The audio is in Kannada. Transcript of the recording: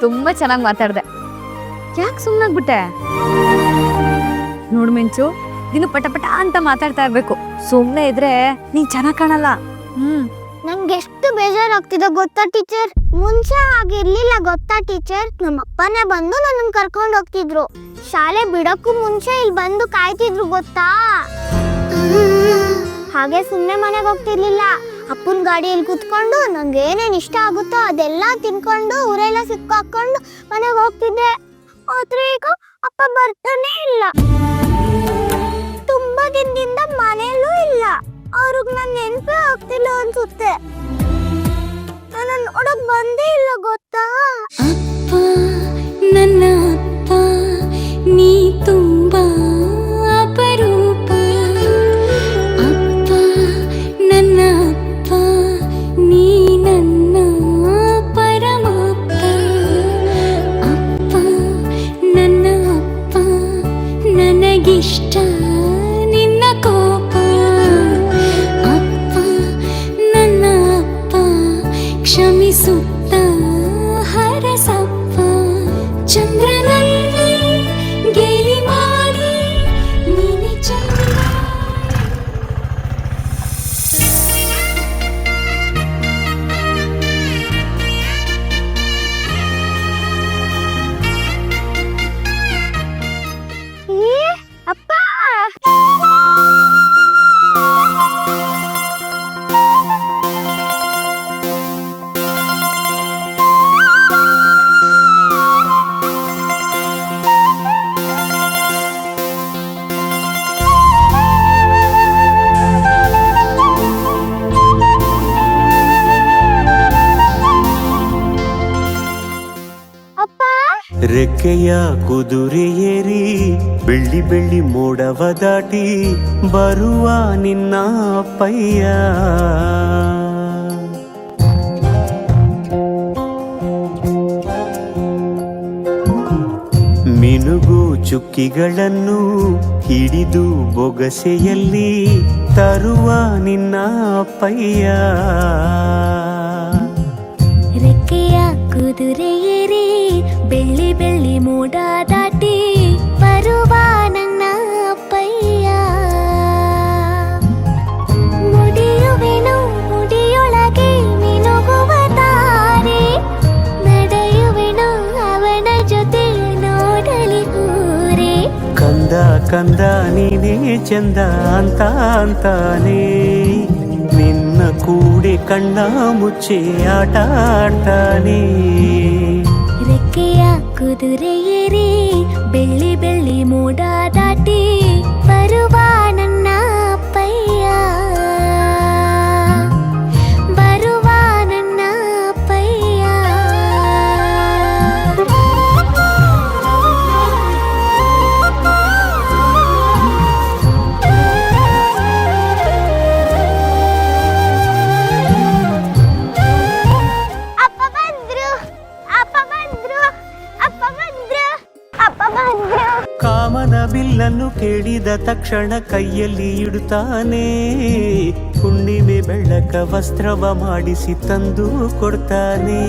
ತುಂಬಾ ಚೆನ್ನಾಗಿ ಮಾತಾಡ್ದೆ. ಯಾಕೆ ಸುಮ್ಮನಾಗ್ಬಿಟ್ಟೆ ನೋಡು ಮಿಂಚು, ನೀನು ಪಟ ಪಟ ಅಂತ ಮಾತಾಡ್ತಾ ಇರ್ಬೇಕು. ಸುಮ್ಮನೆ ಇದ್ರೆ ನೀನ್ ಚೆನ್ನಾಗ್ ಕಾಣಲ್ಲ. ಹ್ಮ್. ನಂಗೆ ಎಷ್ಟು ಬೇಜಾರಾಗ್ತಿದೆ ಗೊತ್ತಾ ಟೀಚರ್? ಮುಂಚೆ ಹಾಗಿರ್ಲಿಲ್ಲ ಗೊತ್ತಾ ಟೀಚರ್? ನಮ್ಮ ಅಪ್ಪನೇ ಬಂದು ನನ್ನ ಕರ್ಕೊಂಡು ಹೋಗ್ತಿದ್ರು. ಶಾಲೆ ಬಿಡಕ್ಕೂ ಮುಂಚೆ ಇಲ್ಲಿ ಬಂದು ಕಾಯ್ತಿದ್ರು ಗೊತ್ತಾ? ಹಾಗೆ ಸುಮ್ಮನೆ ಮನೆಗೆ ಹೋಗ್ತಿರ್ಲಿಲ್ಲ. ಅಪ್ಪನ ಗಾಡಿಯಲ್ಲಿ ಕುತ್ಕೊಂಡು ನಂಗೆ ಏನೇನು ಇಷ್ಟ ಆಗುತ್ತೋ ಅದೆಲ್ಲ ತಿನ್ಕೊಂಡು ಊರೆಲ್ಲ ಸಿಕ್ಕಾಕೊಂಡು ಮನೆಗೆ ಹೋಗ್ತಿದ್ದೆ. ಆದ್ರೆ ಈಗ ಅಪ್ಪ ಬರ್ತಾನೆ ಇಲ್ಲ. ತುಂಬಾ ದಿನದಿಂದ ಮನೆಯಲ್ಲೂ ಇಲ್ಲ. ಅವ್ರಿಗೆ ನನ್ನ ನೆನಪೇ ಆಗ್ತಿಲ್ಲ ಅನ್ಸುತ್ತೆ. ನನ್ನ ನೋಡಕ್ ಬಂದೇ ರೆಕ್ಕೆಯ ಕುದುರೆ ಏರಿ ಬೆಳ್ಳಿ ಬೆಳ್ಳಿ ಮೋಡವ ದಾಟಿ ಬರುವ ನಿನ್ನ ಪಯ್ಯ ಮಿನುಗು ಚುಕ್ಕಿಗಳನ್ನು ಹಿಡಿದು ಬೊಗಸೆಯಲ್ಲಿ ತರುವ ನಿನ್ನ ಪಯ್ಯ ರೆಕ್ಕೆಯ ಕುದುರೆ ಬೆಳ್ಳಿ ಮೋಡ ದಾಟಿ ಬರುವ ನನ್ನ ಅಪ್ಪಯ್ಯ ಮುಡಿಯುವೆನು ಮುಡಿಯೊಳಗೆ ಮಿನುಗುವ ತಾರೆ ನಡೆಯುವೆನು ಅವನ ಜೊತೆ ನೋಡಲಿ ಊರೇ ಕಂದ ಕಂದ ನೀನೇ ಚಂದ ಅಂತ ಅಂತಾನೆ ನಿನ್ನ ಕೂಡೆ ಕಣ್ಣ ಮುಚ್ಚಿ ಆಟ ಆಡ್ತಾನೆ ರೆಕ್ಕೆಯ ಕುದುರೆ ಏರಿ ಬೆಳ್ಳಿ ಬೆಳ್ಳಿ ಮೋಡ ದಾಟಿ ಬರುವ ಕಾಮನ ಬಿಲ್ಲನ್ನು ಕೇಳಿದ ತಕ್ಷಣ ಕೈಯಲ್ಲಿ ಇಡುತ್ತಾನೆ. ಹುಣ್ಣಿಮೆ ಬೆಳಕ ವಸ್ತ್ರವ ಮಾಡಿಸಿ ತಂದು ಕೊಡ್ತಾನೆ.